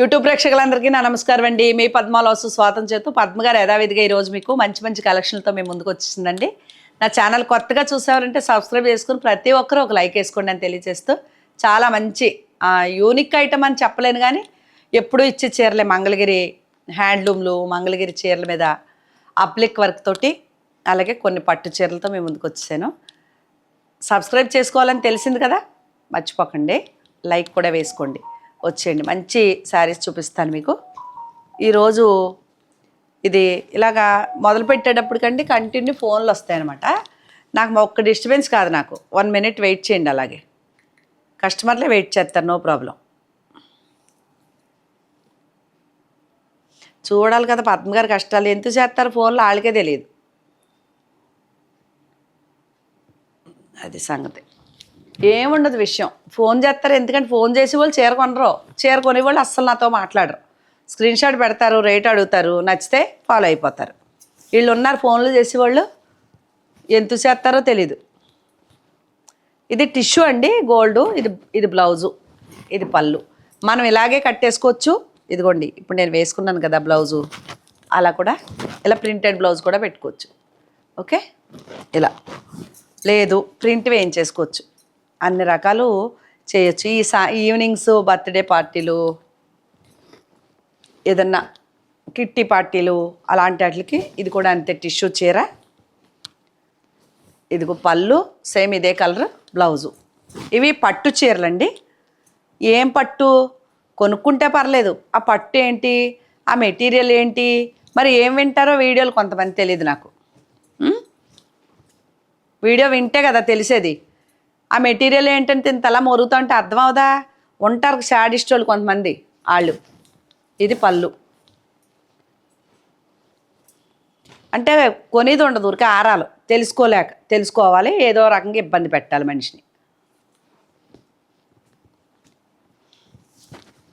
YouTube ప్రేక్షకులందరికీ నా నమస్కారం అండి. మీ పద్మాలోసు స్వాతం చేస్తూ పద్మగారు యథావిధిగా ఈరోజు మీకు మంచి మంచి కలెక్షన్లతో మేము ముందుకు వచ్చిందండి. నా ఛానల్ కొత్తగా చూసేవారంటే సబ్స్క్రైబ్ చేసుకుని ప్రతి ఒక్కరూ ఒక లైక్ వేసుకోండి అని తెలియజేస్తూ చాలా మంచి యూనిక్ ఐటమ్ అని చెప్పలేను కానీ ఎప్పుడూ ఇచ్చే చీరలే మంగళగిరి హ్యాండ్లూమ్లు మంగళగిరి చీరల మీద అప్లిక్ వర్క్ తోటి అలాగే కొన్ని పట్టు చీరలతో మేము ముందుకు వచ్చాను. సబ్స్క్రైబ్ చేసుకోవాలని తెలిసింది కదా? మర్చిపోకండి. లైక్ కూడా వేసుకోండి. వచ్చేయండి. మంచి శారీస్ చూపిస్తాను మీకు. ఈరోజు ఇది ఇలాగా మొదలు పెట్టేటప్పటికండి కంటిన్యూ ఫోన్లు వస్తాయన్నమాట. నాకు ఒక్క డిస్టర్బెన్స్ కాదు నాకు. వన్ మినిట్ వెయిట్ చేయండి అలాగే. కస్టమర్లే వెయిట్ చేస్తారు నో ప్రాబ్లం. చూడాలి కదా పద్మ గారి కష్టాలు ఎంత చేస్తారు ఫోన్లో వాళ్ళకే తెలియదు. అది సంగతి. ఏముండదు విషయం. ఫోన్ చేస్తారు. ఎందుకంటే ఫోన్ చేసే వాళ్ళు చీర కొనరు. చీర వాళ్ళు అస్సలు నాతో మాట్లాడరు. స్క్రీన్ షాట్ పెడతారు రేట్ అడుగుతారు. నచ్చితే ఫాలో అయిపోతారు. వీళ్ళు ఉన్నారు ఫోన్లు చేసేవాళ్ళు ఎంత చేస్తారో తెలీదు. ఇది టిష్యూ అండి గోల్డ్. ఇది ఇది బ్లౌజు. ఇది పళ్ళు. మనం ఇలాగే కట్టేసుకోవచ్చు. ఇదిగోండి ఇప్పుడు నేను వేసుకున్నాను కదా బ్లౌజు. అలా కూడా ఇలా ప్రింటెడ్ బ్లౌజ్ కూడా పెట్టుకోవచ్చు. ఓకే? ఇలా. లేదు ప్రింట్ వేయించేసుకోవచ్చు. అన్ని రకాలు చేయొచ్చు. ఈ సా ఈవినింగ్స్ బర్త్డే పార్టీలు ఏదన్నా కిట్టి పార్టీలు అలాంటి వాటికి ఇది కూడా అంతే టిష్యూ చీర ఇదిగో పళ్ళు సేమ్ ఇదే కలర్ బ్లౌజు. ఇవి పట్టు చీరలండి. ఏం పట్టు? కొనుక్కుంటే పర్లేదు. ఆ పట్టు ఏంటి? ఆ మెటీరియల్ ఏంటి? మరి ఏం వింటారో వీడియోలు కొంతమంది తెలియదు నాకు. వీడియో వింటే కదా తెలిసేది. ఆ మెటీరియల్ ఏంటంటే ఇంతలా మొరుగుతా ఉంటే అర్థం అవుదా? ఉంటారు షాడిస్ట్ వాళ్ళు కొంతమంది వాళ్ళు ఇది పళ్ళు. అంటే కొనేది ఉండదు ఊరికే ఆరాలు. తెలుసుకోలేక తెలుసుకోవాలి ఏదో రకంగా ఇబ్బంది పెట్టాలి మనిషిని.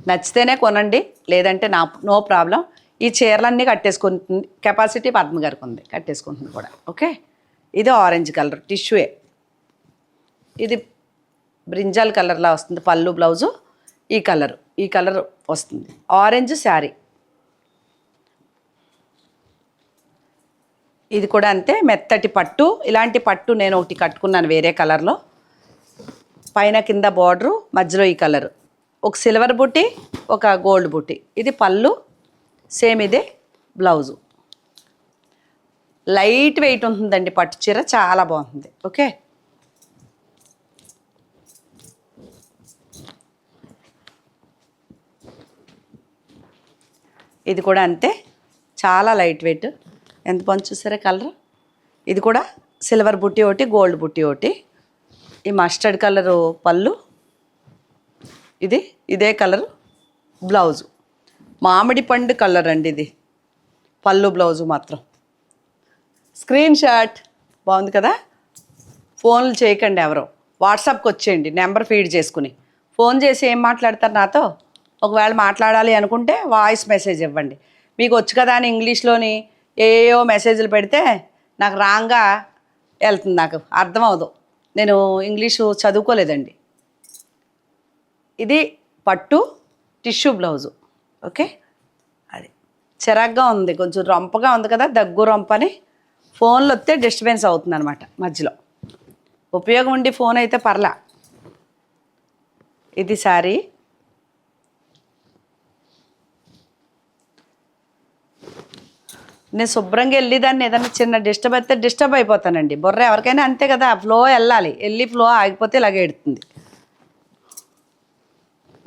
నచ్చితేనే కొనండి లేదంటే నా నో ప్రాబ్లం. ఈ చీరలన్నీ కట్టేసుకుంటుంది కెపాసిటీ పద్మ గారికి ఉంది కట్టేసుకుంటుంది కూడా. ఓకే? ఇది ఆరెంజ్ కలర్ టిష్యూయే. ఇది బ్రింజాల్ కలర్లా వస్తుంది పళ్ళు బ్లౌజు ఈ కలర్ ఈ కలర్ వస్తుంది. ఆరెంజ్ శారీ. ఇది కూడా అంతే మెత్తటి పట్టు. ఇలాంటి పట్టు నేను ఒకటి కట్టుకున్నాను వేరే కలర్లో. పైన కింద బార్డరు మధ్యలో ఈ కలర్. ఒక సిల్వర్ బుట్టి ఒక గోల్డ్ బుట్టి ఇది పళ్ళు సేమ్ ఇదే బ్లౌజు. లైట్ వెయిట్ ఉంటుందండి పట్టు చీర చాలా బాగుంటుంది. ఓకే? ఇది కూడా అంతే. చాలా లైట్ వెయిట్ ఎంత బాగుంది చూసారా కలర్ ఇది కూడా సిల్వర్ బుట్టి ఒకటి గోల్డ్ బుట్టి ఒకటి. ఈ మస్టర్డ్ కలరు పళ్ళు. ఇది ఇదే కలర్ బ్లౌజు మామిడి పండు కలర్ అండి ఇది. పళ్ళు బ్లౌజు మాత్రం. స్క్రీన్ షాట్ బాగుంది కదా? ఫోన్లు చేయకండి ఎవరో. వాట్సాప్కి వచ్చేయండి. నెంబర్ ఫీడ్ చేసుకుని. ఫోన్ చేసి ఏం మాట్లాడతారు నాతో? ఒకవేళ మాట్లాడాలి అనుకుంటే వాయిస్ మెసేజ్ ఇవ్వండి. మీకు వచ్చు కదా అని ఇంగ్లీష్లోని ఏయో మెసేజ్లు పెడితే నాకు రాంగ్గా వెళ్తుంది నాకు. అర్థం అవదు నేను ఇంగ్లీషు చదువుకోలేదండి. ఇది పట్టు టిష్యూ బ్లౌజు ఓకే? అది. చిరాగ్గా ఉంది. కొంచెం రొంపగా ఉంది కదా దగ్గు రొంపని ఫోన్లు వస్తే డిస్టర్బెన్స్ అవుతుంది అనమాట మధ్యలో. ఉపయోగం ఉండి ఫోన్ అయితే పర్లా. ఇది సారీ నేను శుభ్రంగా వెళ్ళి దాన్ని ఏదైనా చిన్న డిస్టర్బ్ అయితే డిస్టర్బ్ అయిపోతానండి. బుర్ర ఎవరికైనా అంతే కదా ఫ్లో వెళ్ళాలి. వెళ్ళి ఫ్లో ఆగిపోతే ఇలాగే ఎడుతుంది.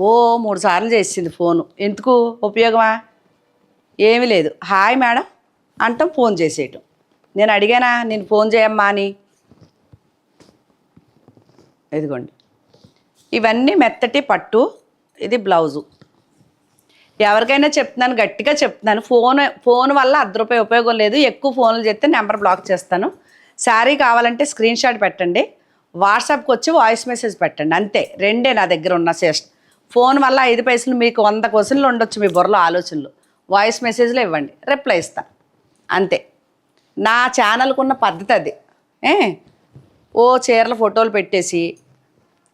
ఓ మూడు సార్లు చేసింది ఫోను. ఎందుకు? ఉపయోగమా? ఏమీ లేదు. హాయ్ మేడం అంటాం ఫోన్ చేసేయటం. నేను అడిగానా నేను ఫోన్ చేయమ్మా అని? ఇదిగోండి. ఇవన్నీ మెత్తటి పట్టు ఇది బ్లౌజు. ఎవరికైనా చెప్తున్నాను గట్టిగా చెప్తున్నాను. ఫోన్ ఫోన్ వల్ల అర్ధ రూపాయి ఉపయోగం లేదు. ఎక్కువ ఫోన్లు చెప్తే నెంబర్ బ్లాక్ చేస్తాను. శారీ కావాలంటే స్క్రీన్ షాట్ పెట్టండి. వాట్సాప్కి వచ్చి వాయిస్ మెసేజ్ పెట్టండి. అంతే. రెండే నా దగ్గర ఉన్న సేస్ట్ ఫోన్ వల్ల ఐదు పైసలు మీకు వంద క్వశ్చన్లు ఉండొచ్చు మీ బుర్రలో ఆలోచనలు. వాయిస్ మెసేజ్లో ఇవ్వండి. రిప్లై ఇస్తాను అంతే. నా ఛానల్కు ఉన్న పద్ధతి అది. ఏ? ఓ చీరల ఫోటోలు పెట్టేసి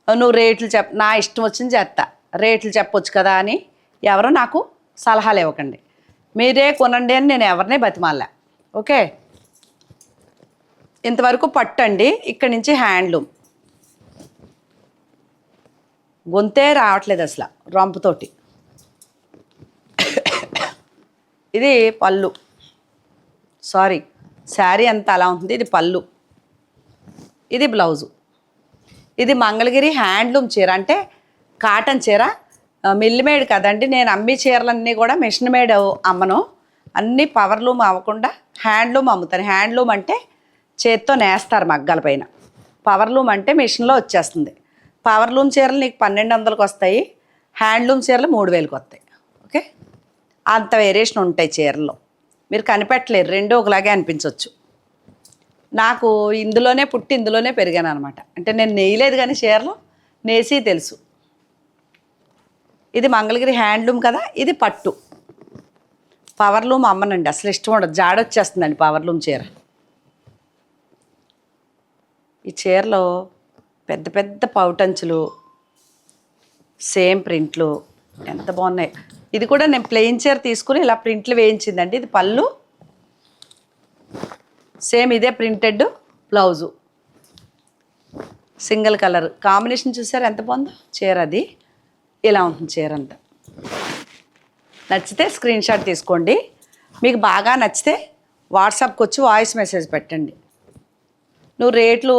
నువ్వు రేట్లు చెప్ నా ఇష్టం వచ్చింది చేస్తా రేట్లు చెప్పొచ్చు కదా అని ఎవరు నాకు సలహాలు ఇవ్వకండి. మీరే కొనండి అని నేను ఎవరిని బతిమాలా ఓకే? ఇంతవరకు పట్టండి. ఇక్కడి నుంచి హ్యాండ్లూమ్. గొంతే రావట్లేదు అసలు రంపుతోటి. ఇది పళ్ళు. సారీ శారీ అంతా అలా ఉంటుంది. ఇది పళ్ళు. ఇది బ్లౌజు. ఇది మంగళగిరి హ్యాండ్లూమ్ చీర. అంటే కాటన్ చీర మిల్లిమేడ్ మేడ్ కదండి. నేను అమ్మి చీరలన్నీ కూడా మిషన్ మేడ్ అమ్మను. అన్నీ పవర్లూమ్ అవ్వకుండా హ్యాండ్లూమ్ అమ్ముతాను. హ్యాండ్లూమ్ అంటే చేత్తో నేస్తారు మగ్గాల పైన. పవర్లూమ్ అంటే మిషన్లో వచ్చేస్తుంది. పవర్లూమ్ చీరలు నీకు పన్నెండు వందలకు వస్తాయి. హ్యాండ్లూమ్ చీరలు మూడు వేలకు వస్తాయి. ఓకే? అంత వేరియేషన్ ఉంటాయి చీరల్లో. మీరు కనిపెట్టలేరు. రెండు ఒకలాగే అనిపించవచ్చు నాకు ఇందులోనే పుట్టి ఇందులోనే పెరిగాను అనమాట అంటే నేను నేయలేదు కానీ చీరలు నేసి తెలుసు. ఇది మంగళగిరి హ్యాండ్లూమ్ కదా ఇది పట్టు. పవర్లూమ్ అమ్మనండి అసలు ఇష్టం ఉండదు. జాడొచ్చేస్తుందండి పవర్లూమ్ చీర. ఈ చీరలో పెద్ద పెద్ద పౌటంచులు సేమ్ ప్రింట్లు ఎంత బాగున్నాయి. ఇది కూడా నేను ప్లెయిన్ చీర తీసుకుని ఇలా ప్రింట్లు వేయించిందండి. ఇది పళ్ళు సేమ్ ఇదే printed blouse single colour combination చూసారు ఎంత బాగుందో చీర అది. ఇలా ఉంటుంది చీర అంతా. నచ్చితే స్క్రీన్ షాట్ తీసుకోండి. మీకు బాగా నచ్చితే వాట్సాప్కి వచ్చి వాయిస్ మెసేజ్ పెట్టండి. నువ్వు రేట్లు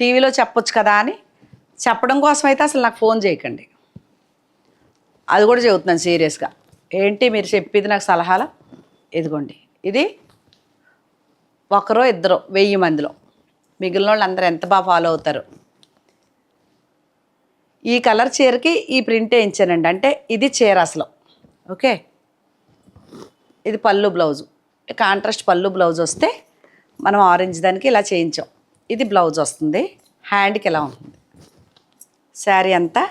టీవీలో చెప్పొచ్చు కదా అని చెప్పడం కోసం అయితే అసలు నాకు ఫోన్ చేయకండి. అది కూడా చెబుతున్నాను సీరియస్గా ఏంటి మీరు చెప్పేది నాకు సలహాలు? ఇదిగోండి. ఇది ఒకరో ఇద్దరు వెయ్యి మందిలో. మిగిలిన వాళ్ళు అందరూ ఎంత బాగా ఫాలో అవుతారు? ఈ కలర్ చీరకి ఈ ప్రింట్ వేయించానండి. అంటే ఇది చీర అసలు. ఓకే? ఇది పళ్ళు బ్లౌజు. కాంట్రాస్ట్ పళ్ళు బ్లౌజ్ వస్తే మనం ఆరెంజ్ దానికి ఇలా చేయించాం. ఇది బ్లౌజ్ వస్తుంది. హ్యాండ్కి ఇలా ఉంటుంది? శారీ అంతా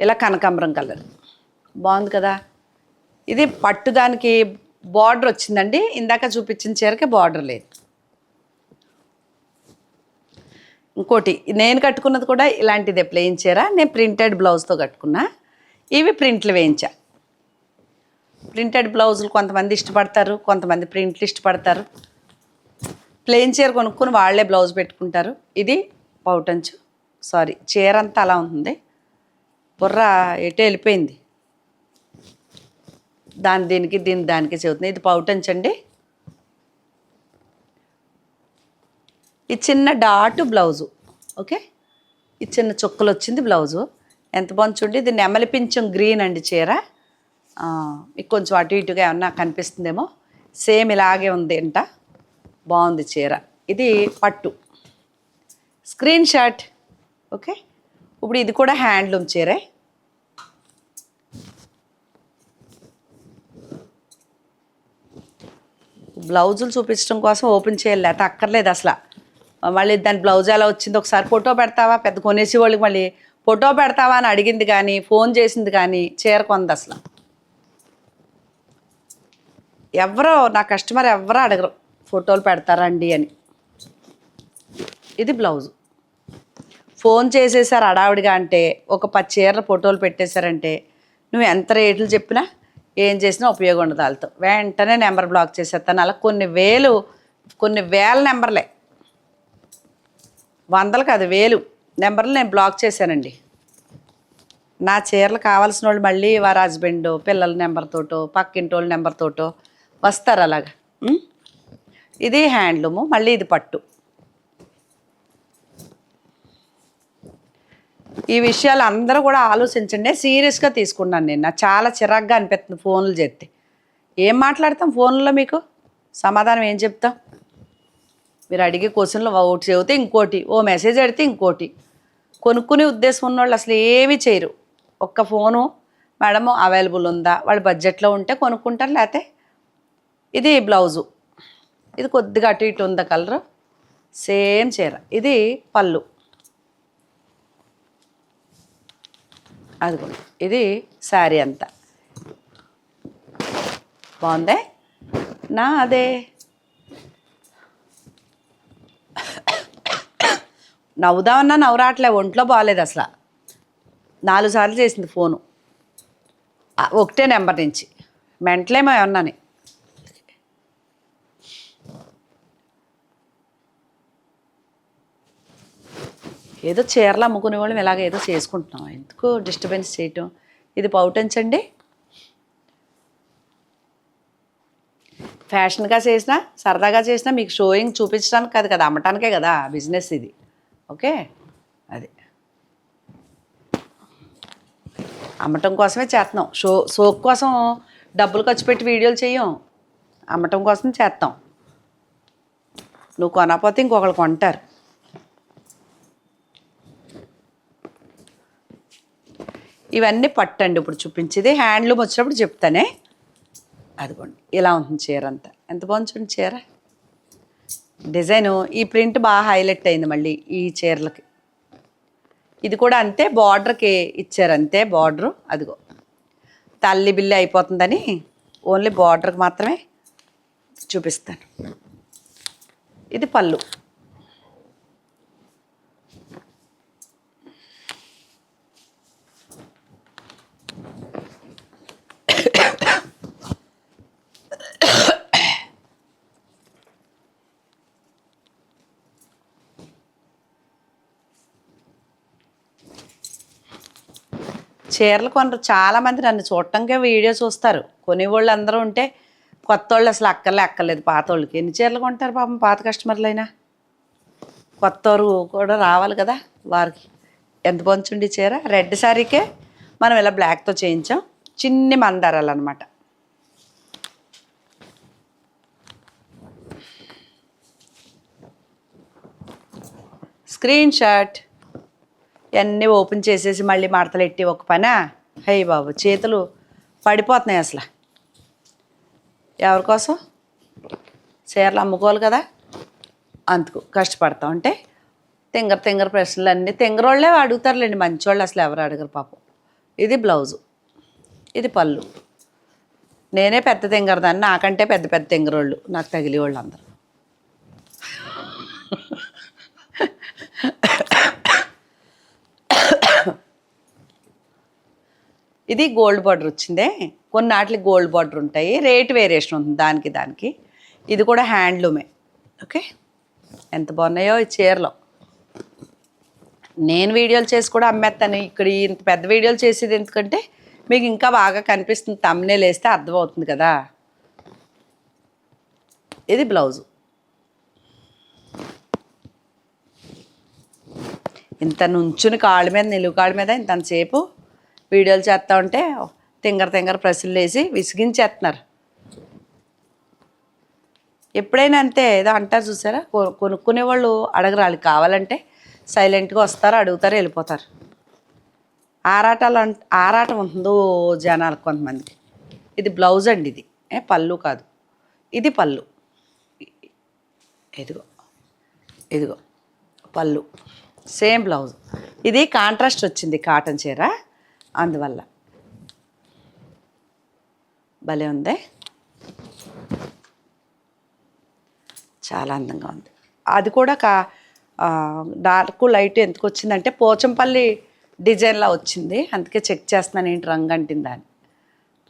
ఇలా కనకాంబరం కలర్. బాగుంది కదా? ఇది పట్టు దానికి బార్డర్ వచ్చిందండి. ఇందాక చూపించిన చీరకి బార్డర్ లేదు. ఇంకోటి నేను కట్టుకున్నది కూడా ఇలాంటిదే ప్లెయిన్ చీర. నేను ప్రింటెడ్ బ్లౌజ్తో కట్టుకున్నా. ఇవి ప్రింట్లు వేయించా. ప్రింటెడ్ బ్లౌజులు కొంతమంది ఇష్టపడతారు కొంతమంది ప్రింట్లు ఇష్టపడతారు. ప్లెయిన్ చీర కొనుక్కొని వాళ్ళే బ్లౌజ్ పెట్టుకుంటారు. ఇది పౌటంచు సారీ చీర అంతా అలా ఉంటుంది. బుర్ర ఎటు వెళ్ళిపోయింది. దాని దీనికి దీని దానికి చెబుతుంది ఇది పౌటంచ్ అండి ఈ చిన్న డాటు బ్లౌజు ఓకే? ఈ చిన్న చుక్కలు వచ్చింది బ్లౌజు. ఎంత బాగుంది చూడండి. ఇది నెమలిపించం గ్రీన్ అండి చీర. మీకు కొంచెం అటు ఇటుగా ఏమన్నా కనిపిస్తుందేమో. సేమ్ ఇలాగే ఉంది అంట. బాగుంది చీర. ఇది పట్టు. Screen shot okay? ఇప్పుడు ఇది కూడా హ్యాండ్లూమ్ చీరే. బ్లౌజులు చూపించడం కోసం ఓపెన్ చేయాలి లేకపోతే అక్కర్లేదు అసలు. మళ్ళీ దాని బ్లౌజ్ ఎలా వచ్చింది ఒకసారి ఫోటో పెడతావా? పెద్ద కొనేసి వాళ్ళకి మళ్ళీ ఫోటో పెడతావా అని అడిగింది కానీ ఫోన్ చేసింది కానీ చీర కొంది అసలు. ఎవరో నా కస్టమర్ ఎవరో అడగరు ఫోటోలు పెడతారండి అని. ఇది బ్లౌజు. ఫోన్ చేసేసారు అడావిడిగా అంటే ఒక పది చీరల ఫోటోలు పెట్టేశారంటే నువ్వు ఎంత రేట్లు చెప్పినా ఏం చేసినా ఉపయోగం ఉండదు వాళ్ళతో. వెంటనే నెంబర్ బ్లాక్ చేసేస్తాను. అలా కొన్ని వేలు కొన్ని వేల నెంబర్లే. వందలు కాదు వేలు. నెంబర్లు నేను బ్లాక్ చేశానండి. నా చీరలు కావాల్సిన వాళ్ళు మళ్ళీ వారి హస్బెండ్ పిల్లల నెంబర్తోటో పక్కింటి వాళ్ళ నెంబర్తోటో వస్తారు అలాగా. ఇది హ్యాండ్లూము మళ్ళీ ఇది పట్టు. ఈ విషయాలు అందరూ కూడా ఆలోచించండి. సీరియస్గా తీసుకున్నాను నేను నాకు చాలా చిరాగ్గా అనిపిస్తుంది ఫోన్లు చేస్తే ఏం మాట్లాడతాం ఫోన్లో మీకు? సమాధానం ఏం చెప్తాం? మీరు అడిగే క్వశ్చన్లు ఒకటి చెబితే ఇంకోటి ఓ మెసేజ్ అడిగితే ఇంకోటి. కొనుక్కునే ఉద్దేశం ఉన్నవాళ్ళు అసలు ఏమీ చేయరు. ఒక్క ఫోను మేడము అవైలబుల్ ఉందా? వాళ్ళ బడ్జెట్లో ఉంటే కొనుక్కుంటారు లేకపోతే ఇది బ్లౌజు. ఇది కొద్దిగా అటు ఇటు ఉందా కలరు? సేమ్ చీర. ఇది పళ్ళు. అదిగో ఇది శారీ అంతా. బాగుందే? నా అదే నవ్వుదామన్నా నవ్వరాట్లే ఒంట్లో బాగాలేదు అసలు. నాలుగు సార్లు చేసింది ఫోను. ఒకటే నెంబర్ నుంచి. మెంటలేమో ఏమన్నాని ఏదో చీరలు అమ్ముకునే వాళ్ళం ఇలాగ ఏదో చేసుకుంటున్నాం. ఎందుకు డిస్టర్బెన్స్ చేయటం. ఇది పౌటంచండి ఫ్యాషన్గా చేసినా సరదాగా చేసినా మీకు షోయింగ్ చూపించడానికి కాదు కదా అమ్మటానికే కదా బిజినెస్ ఇది. ఓకే? అది. అమ్మటం కోసమే చేస్తున్నాం షో షోక్ కోసం డబ్బులు ఖర్చు పెట్టి వీడియోలు చేయం. అమ్మటం కోసం చేస్తాం నువ్వు కొనకపోతే ఇంకొకరు కొంటారు. ఇవన్నీ పట్టండి ఇప్పుడు చూపించేది. హ్యాండ్లూమ్ వచ్చినప్పుడు చెప్తానే. అదిగోండి ఇలా ఉంటుంది చీర అంతా. ఎంత బాగుంది చూడండి చీర. డిజైను ఈ ప్రింట్ బాగా హైలైట్ అయింది మళ్ళీ ఈ చీరలకి. ఇది కూడా అంతే బార్డర్కి ఇచ్చారు అంతే బార్డరు అదిగో. తల్లి బిల్లి అయిపోతుందని ఓన్లీ బార్డర్కి మాత్రమే చూపిస్తాను. ఇది పళ్ళు. చీరలు కొనరు. చాలామంది నన్ను చూడటానికే వీడియో చూస్తారు. కొనేవాళ్ళు అందరూ ఉంటే కొత్త వాళ్ళు అసలు అక్కర్లే అక్కర్లేదు. పాత వాళ్ళకి ఎన్ని చీరలు కొంటారు పాపం పాత కస్టమర్లైనా? కొత్త కూడా రావాలి కదా వారికి. ఎంత పంచుండి చీర? రెడ్ శారీకే మనం ఇలా బ్లాక్తో చేయించాం. చిన్ని మందారాలు అనమాట స్క్రీన్ షాట్. ఇవన్నీ ఓపెన్ చేసేసి మళ్ళీ మడతలు ఎట్టి ఒక పనా? హై బాబు చేతులు పడిపోతున్నాయి అసలు. ఎవరి కోసం? చీరలు అమ్ముకోవాలి కదా. అందుకు కష్టపడతాం అంటే తింగర తింగర ప్రశ్నలు అన్నీ తింగరోళ్ళే అడుగుతారులేండి మంచివాళ్ళు అసలు ఎవరు అడగరు పాపం. ఇది బ్లౌజు ఇది పళ్ళు. నేనే పెద్ద తింగరదాన్ని నాకంటే పెద్ద పెద్ద తింగరోళ్ళు నాకు తగిలి వాళ్ళు అందరూ ఇది గోల్డ్ బార్డర్ వచ్చిందే. కొన్నాటికి గోల్డ్ బార్డర్ ఉంటాయి. రేట్ వేరియేషన్ ఉంటుంది దానికి దానికి. ఇది కూడా హ్యాండ్లూమే. ఓకే? ఎంత బాగున్నాయో ఈ చీరలో. నేను వీడియోలు చేసి కూడా అమ్మేస్తాను. ఇక్కడ ఇంత పెద్ద వీడియోలు చేసేది ఎందుకంటే మీకు ఇంకా బాగా కనిపిస్తుంది. తమ్నేలు వేస్తే అర్థమవుతుంది కదా. ఇది బ్లౌజు. ఇంత నుంచుని కాళ్ళ మీద నిలువు కాళ్ళ మీద ఇంతసేపు వీడియోలు చేస్తూ ఉంటే తింగర తింగర ప్రశ్నలు వేసి విసిగించేస్తున్నారు ఎప్పుడైనా అంతే ఏదో అంటారు చూసారా? కొ- కొనుక్కునే వాళ్ళు అడగరు కావాలంటే సైలెంట్గా వస్తారు అడుగుతారు వెళ్ళిపోతారు. ఆరాటాలు అంట ఆరాటం ఉంటుందో జనాలకు కొంతమందికి. ఇది బ్లౌజ్ అండి ఇది. ఏ పళ్ళు కాదు. ఇది పళ్ళు. ఇదిగో. ఇదిగో. పళ్ళు. Same blouse. ఇది కాంట్రాస్ట్ వచ్చింది కాటన్ చీర. అందువల్ల. భలే ఉంది. చాలా అందంగా ఉంది. అది కూడా కా డార్క్ లైట్ ఎందుకు వచ్చిందంటే పోచంపల్లి డిజైన్లా వచ్చింది. అందుకే చెక్ చేస్తున్నాను ఏంటి రంగు అంటిందా అని.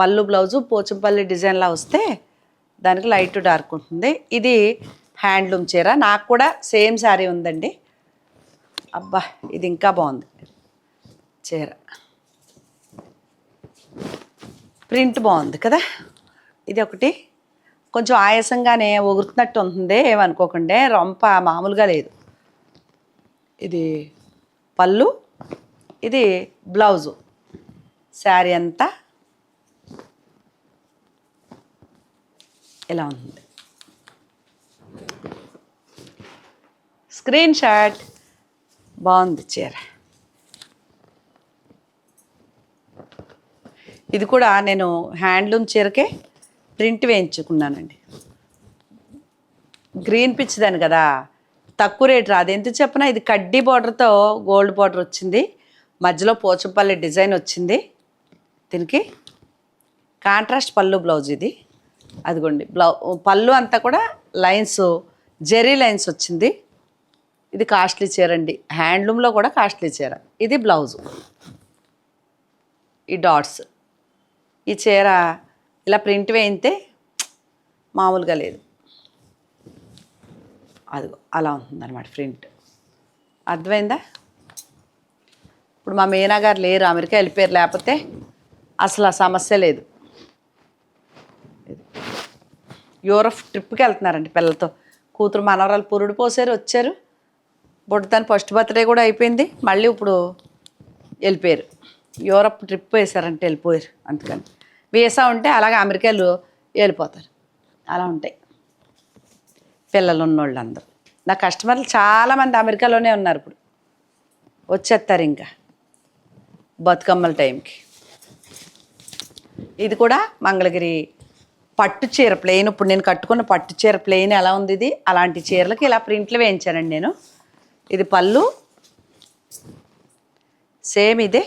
పళ్ళు బ్లౌజు పోచంపల్లి డిజైన్లా వస్తే దానికి లైట్ డార్క్ ఉంటుంది. ఇది హ్యాండ్లూమ్ చీర. నాకు కూడా సేమ్ శారీ ఉందండి. అబ్బా ఇది ఇంకా బాగుంది. చీర. ప్రింట్ బాగుంది కదా? ఇది ఒకటి కొంచెం ఆయాసంగానే ఒగురుతున్నట్టు ఉంటుంది. ఏమనుకోకుండా రొంప మామూలుగా లేదు. ఇది పళ్ళు ఇది బ్లౌజు. శారీ అంతా ఇలా ఉంది స్క్రీన్ షాట్. బాగుంది చీర. ఇది కూడా నేను హ్యాండ్లూమ్ చీరకే ప్రింట్ వేయించుకున్నానండి. గ్రీన్ పిచ్ దాని కదా తక్కువ రేట్ రాదు. ఎందుకు చెప్పినా ఇది కడ్డీ బార్డర్తో గోల్డ్ బార్డర్ వచ్చింది. మధ్యలో పోచంపల్లి డిజైన్ వచ్చింది. దీనికి కాంట్రాస్ట్ పళ్ళు బ్లౌజ్ ఇది. అదిగోండి బ్లౌ పళ్ళు అంతా కూడా లైన్స్ జెరీ లైన్స్ వచ్చింది. ఇది కాస్ట్లీ చీర అండి. హ్యాండ్లూమ్లో కూడా కాస్ట్లీ చీర. ఇది బ్లౌజు. ఈ డాట్స్. ఈ చీర ఇలా ప్రింట్ వేయితే మామూలుగా లేదు. అది అలా ఉంటుందన్నమాట ప్రింట్. అర్థమైందా? ఇప్పుడు మా మీనా గారు లేరు అమెరికా వెళ్ళిపోయారు లేకపోతే అసలు ఆ సమస్య లేదు. యూరప్ ట్రిప్కి వెళ్తున్నారండి పిల్లలతో. కూతురు మనవరాలు పురుడు పోసారు వచ్చారు. బుడ్డతాను ఫస్ట్ బర్త్డే కూడా అయిపోయింది మళ్ళీ ఇప్పుడు వెళ్ళిపోయారు. యూరప్ ట్రిప్ వేశారంటే వెళ్ళిపోయారు అందుకని. వీసా ఉంటే అలాగే అమెరికాలో వెళ్ళిపోతారు అలా ఉంటాయి. పిల్లలు ఉన్నోళ్ళు అందరూ నా కస్టమర్లు చాలామంది అమెరికాలోనే ఉన్నారు ఇప్పుడు. వచ్చేస్తారు ఇంకా. బతుకమ్మల టైంకి. ఇది కూడా మంగళగిరి పట్టు చీర ప్లెయిన్. ఇప్పుడు నేను కట్టుకున్న పట్టు చీర ప్లెయిన్ ఎలా ఉంది ఇది? అలాంటి చీరలకి ఇలా ప్రింట్లు వేయించానండి నేను. ఇది పళ్ళు. సేమ్ ఇదే.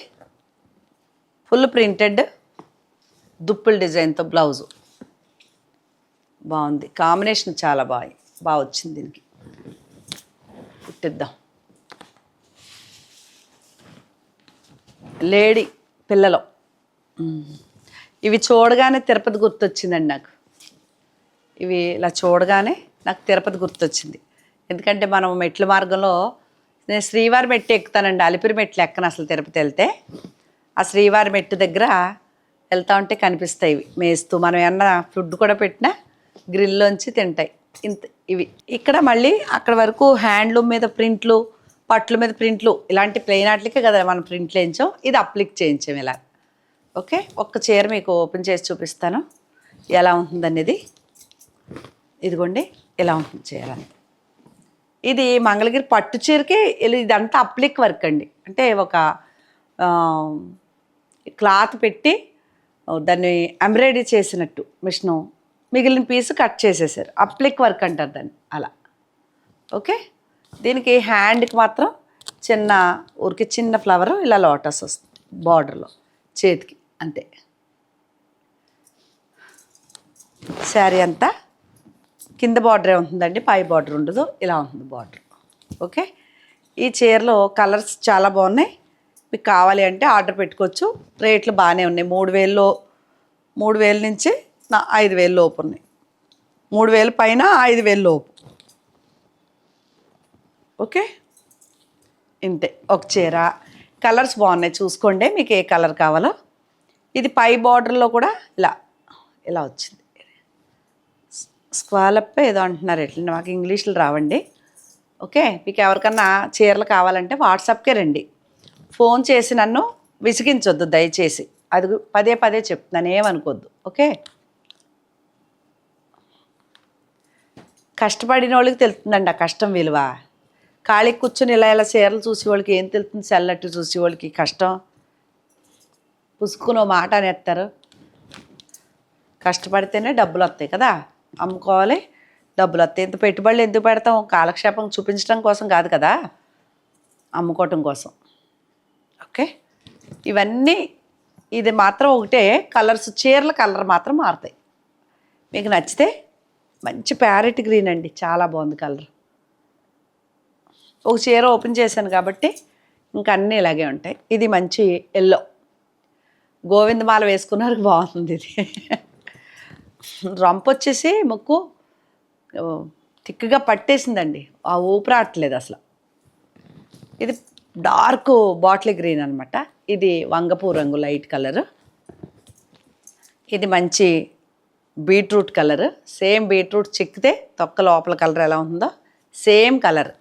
Full printed. దుప్పుల డిజైన్తో బ్లౌజు. బాగుంది. కాంబినేషన్ చాలా బాగా బాగా వచ్చింది దీనికి. కుట్టిద్దాం. లేడీ పిల్లలు. ఇవి చూడగానే తిరుపతి గుర్తొచ్చిందండి నాకు. ఇవి ఇలా చూడగానే నాకు తిరుపతి గుర్తొచ్చింది. ఎందుకంటే మనం మెట్ల మార్గంలో నేను శ్రీవారి మెట్టు ఎక్కుతానండి. అలిపిరి మెట్లు ఎక్కను అసలు తిరుపతి వెళ్తే. ఆ శ్రీవారి మెట్టు దగ్గర వెళ్తా ఉంటే కనిపిస్తాయి ఇవి. మేస్తూ మనం ఏమన్నా ఫుడ్ కూడా పెట్టినా గ్రిల్లోంచి తింటాయి. ఇంత ఇవి. ఇక్కడ మళ్ళీ అక్కడ వరకు హ్యాండ్లూమ్ మీద ప్రింట్లు పట్ల మీద ప్రింట్లు ఇలాంటి ప్లెయిన్ ఆటలకే కదా మనం ప్రింట్లు వేయించాం. ఇది అప్లిక్ చేయించాం ఇలా. ఓకే? ఒక్క చీర మీకు ఓపెన్ చేసి చూపిస్తాను. ఎలా ఉంటుందనేది. ఇదిగోండి ఇలా ఉంటుంది చీర ఇది మంగళగిరి పట్టు చీరకి ఇది- ఇదంతా అప్లిక్ వర్క్ అండి. అంటే ఒక క్లాత్ పెట్టి దాన్ని ఎంబ్రాయిడరీ చేసినట్టు మిషను. మిగిలిన పీస్ కట్ చేసేసారు. అప్లిక్ వర్క్ అంటారు దాన్ని. అలా. ఓకే? దీనికి హ్యాండ్కి మాత్రం చిన్న ఊరికి చిన్న ఫ్లవర్ ఇలా లోటస్ వస్తుంది బార్డర్లో చేతికి. అంతే. శారీ అంతా కింద బార్డరే ఉంటుందండి పై బార్డర్ ఉండదు ఇలా ఉంటుంది బార్డర్. ఓకే? ఈ చీరలో కలర్స్ చాలా బాగున్నాయి. మీకు కావాలి అంటే ఆర్డర్ పెట్టుకోవచ్చు. రేట్లు బాగానే ఉన్నాయి. మూడు వేల్లో మూడు వేల నుంచి నా ఐదు వేలు లోపు ఉన్నాయి. మూడు వేల పైన ఐదు వేల లోపు. ఓకే? ఇంతే. ఒక చీర. కలర్స్ బాగున్నాయి. చూసుకోండి. మీకు ఏ కలర్ కావాలో. ఇది పై బార్డర్లో కూడా ఇలా ఇలా వచ్చింది. స్క్వాలప్ ఏదో అంటున్నారు ఎట్లా మాకు ఇంగ్లీష్లో రావండి. ఓకే? మీకు ఎవరికన్నా చీరలు కావాలంటే వాట్సాప్కే రండి. ఫోన్ చేసి నన్ను విసిగించొద్దు దయచేసి. అది పదే పదే చెప్తున్నాను ఏమనుకోద్దు ఓకే? కష్టపడిన వాళ్ళకి తెలుస్తుందండి ఆ కష్టం విలువ. ఖాళీ కూర్చొని ఇలా ఇలా చీరలు చూసే వాళ్ళకి ఏం తెలుస్తుంది? చల్లట్టు చూసే వాళ్ళకి కష్టం. పుసుకుని ఓ మాట అనేస్తారు కష్టపడితేనే డబ్బులు వస్తాయి కదా? అమ్ముకోవాలి డబ్బులు వస్తాయి. ఇంత పెట్టుబడులు ఎందుకు పెడతాం? కాలక్షేపం చూపించడం కోసం కాదు కదా? అమ్ముకోవటం కోసం. ఓకే? ఇవన్నీ ఇది మాత్రం ఒకటే కలర్స్ చీరల కలర్ మాత్రం మారుతాయి. మీకు నచ్చితే మంచి ప్యారెట్ గ్రీన్ అండి చాలా బాగుంది కలర్. ఒక చీర ఓపెన్ చేశాను కాబట్టి ఇంకా అన్నీ ఇలాగే ఉంటాయి. ఇది మంచి ఎల్లో. గోవిందమాల వేసుకున్నారు బాగుంది ఇది. రంపు వచ్చేసి ముక్కు ఓ, తిక్కుగా పట్టేసిందండి. ఆ ఊపిరాట్లేదు అసలు. ఇది డార్క్ బాటిల్ గ్రీన్ అనమాట ఇది వంగపు రంగు లైట్ కలర్. ఇది మంచి బీట్రూట్ కలర్. సేమ్ బీట్రూట్ చిక్కితే తొక్క లోపల కలర్ ఎలా ఉందో సేమ్ కలర్.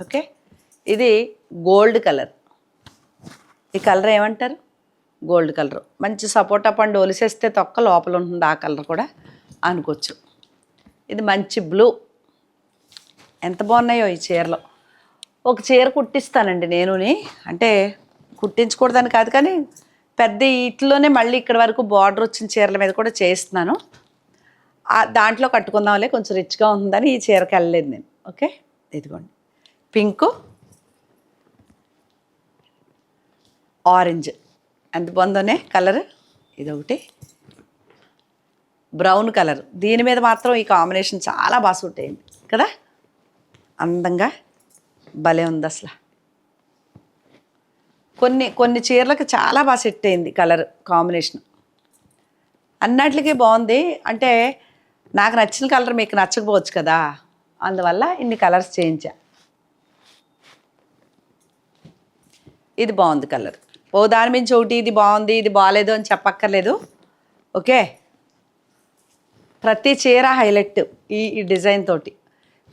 ఓకే? ఇది గోల్డ్ కలర్. ఈ కలర్ ఏమంటారు? Gold colour. మంచి సపోటా పండు ఒలిసేస్తే తొక్క లోపల ఉంటుంది ఆ కలర్ కూడా అనుకోవచ్చు. ఇది మంచి బ్లూ. ఎంత బాగున్నాయో ఈ చీరలో. ఒక చీర కుట్టిస్తానండి నేనుని. అంటే కుట్టించకూడదని కాదు కానీ పెద్ద ఇట్లోనే మళ్ళీ ఇక్కడ వరకు బార్డర్ వచ్చిన చీరల మీద కూడా చేస్తున్నాను. దాంట్లో కట్టుకుందాంలే కొంచెం రిచ్గా ఉందని ఈ చీరకి వెళ్ళలేదు నేను. ఓకే? ఇదిగోండి. Pink orange. ఎంత బాగుందోనే కలర్? ఇదొకటి. Brown colour. దీని మీద మాత్రం ఈ కాంబినేషన్ చాలా బాగా సూట్ అయింది. కదా? అందంగా. భలే ఉంది అసలు. కొన్ని కొన్ని చీరలకు చాలా బాగా సెట్ అయింది కలర్ కాంబినేషన్. అన్నట్లకి బాగుంది. అంటే నాకు నచ్చిన కలర్ మీకు నచ్చకపోవచ్చు కదా. అందువల్ల ఇన్ని కలర్స్ చేయించా. ఇది బాగుంది కలర్. ఓ దాని మించి ఒకటి ఇది బాగుంది ఇది బాగాలేదు అని చెప్పక్కర్లేదు. ఓకే? ప్రతి చీర హైలైట్ ఈ డిజైన్ తోటి.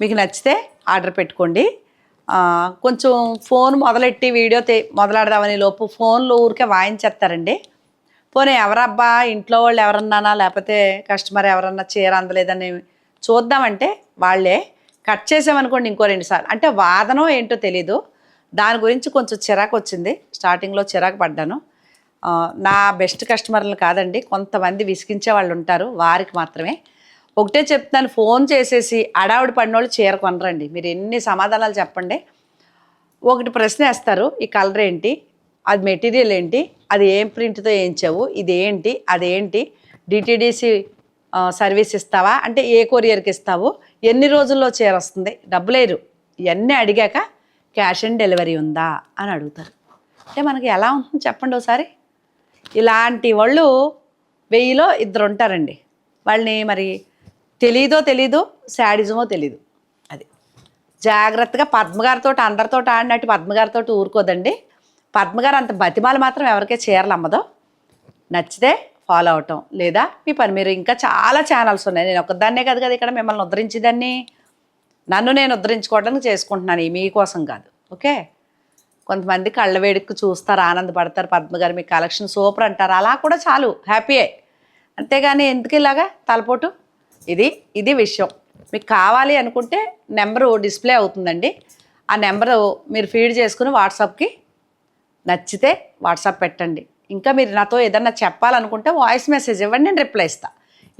మీకు నచ్చితే ఆర్డర్ పెట్టుకోండి. కొంచెం ఫోన్ మొదలెట్టి వీడియో మొదలాడదామని లోపు ఫోన్లు ఊరికే వాయించేస్తారండి పోనీ ఎవరబ్బా ఇంట్లో వాళ్ళు ఎవరన్నానా లేకపోతే కస్టమర్ ఎవరన్నా చీర అందలేదని చూద్దామంటే వాళ్ళే కట్ చేసామనుకోండి ఇంకో రెండు సార్లు. అంటే వాదనో ఏంటో తెలీదు. దాని గురించి కొంచెం చిరాకు వచ్చింది. స్టార్టింగ్లో చిరాకు పడ్డాను. నా బెస్ట్ కస్టమర్లు కాదండి. కొంతమంది విసిగించే వాళ్ళు ఉంటారు. వారికి మాత్రమే. ఒకటే చెప్తాను ఫోన్ చేసేసి అడావిడి పడినోళ్ళు చీర కొనరండి. మీరు ఎన్ని సమాధానాలు చెప్పండి. ఒకటి ప్రశ్న వేస్తారు ఈ కలర్ ఏంటి? అది మెటీరియల్ ఏంటి? అది ఏం ప్రింట్తో వేయించావు? ఇదేంటి ఏంటి? అదేంటి డిటీడీసీ సర్వీస్ ఇస్తావా? అంటే ఏ కొరియర్కి ఇస్తావు? ఎన్ని రోజుల్లో చీర వస్తుంది? డబ్బులేరు ఇవన్నీ అడిగాక క్యాష్ ఆన్ డెలివరీ ఉందా అని అడుగుతారు. అంటే మనకి ఎలా ఉంటుంది చెప్పండి ఒకసారి? ఇలాంటి వాళ్ళు వెయ్యిలో ఇద్దరు ఉంటారండి. వాళ్ళని మరి తెలీదో తెలీదు శాడిజమో తెలీదు. అది. జాగ్రత్తగా పద్మగారితో అందరితో ఆడినట్టు పద్మగారితో ఊరుకోదండి. పద్మగారు అంత బతిమాలు మాత్రం ఎవరికే చీరలు అమ్మదో నచ్చితే ఫాలో అవటం. లేదా మీ పని మీరు ఇంకా చాలా ఛానల్స్ ఉన్నాయి. నేను ఒకదాన్నే కదా కదా ఇక్కడ మిమ్మల్ని ఉద్ధరించేదాన్ని. నన్ను నేను ఉద్ధరించుకోవడానికి చేసుకుంటున్నాను. ఈ మీకోసం కాదు. ఓకే? కొంతమంది కళ్ళ వేడికి చూస్తారు ఆనందపడతారు. పద్మగారు మీ కలెక్షన్ సూపర్ అంటారు. అలా కూడా చాలు. హ్యాపీయే. అంతేగాని ఎందుకు ఇలాగా తలపోటు? ఇది ఇది విషయం. మీకు కావాలి అనుకుంటే నెంబరు డిస్ప్లే అవుతుందండి. ఆ నెంబరు మీరు ఫీడ్ చేసుకుని వాట్సాప్కి నచ్చితే వాట్సాప్ పెట్టండి. ఇంకా మీరు నాతో ఏదన్నా చెప్పాలనుకుంటే వాయిస్ మెసేజ్ ఇవ్వండి నేను రిప్లై ఇస్తా.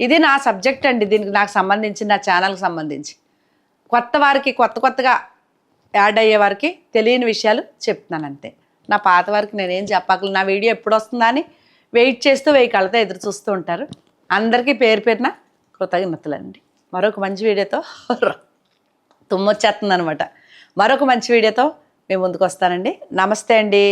ఇది నా సబ్జెక్ట్ అండి దీనికి నాకు సంబంధించి నా ఛానల్కి సంబంధించి. కొత్త వారికి కొత్త కొత్తగా యాడ్ అయ్యే వారికి తెలియని విషయాలు చెప్తున్నాను అంతే. నా పాత వారికి నేనేం చెప్పక్కర్లేదు నా వీడియో ఎప్పుడు వస్తుందా అని వెయిట్ చేస్తూ వెయ్యి కళ్ళతో ఎదురు చూస్తూ ఉంటారు. అందరికీ పేరు పేరున కృతజ్ఞతలండి మరొక మంచి వీడియోతో తుమ్మొచ్చేస్తుంది అనమాట మరొక మంచి వీడియోతో మేము ముందుకు వస్తానండి. నమస్తే అండి.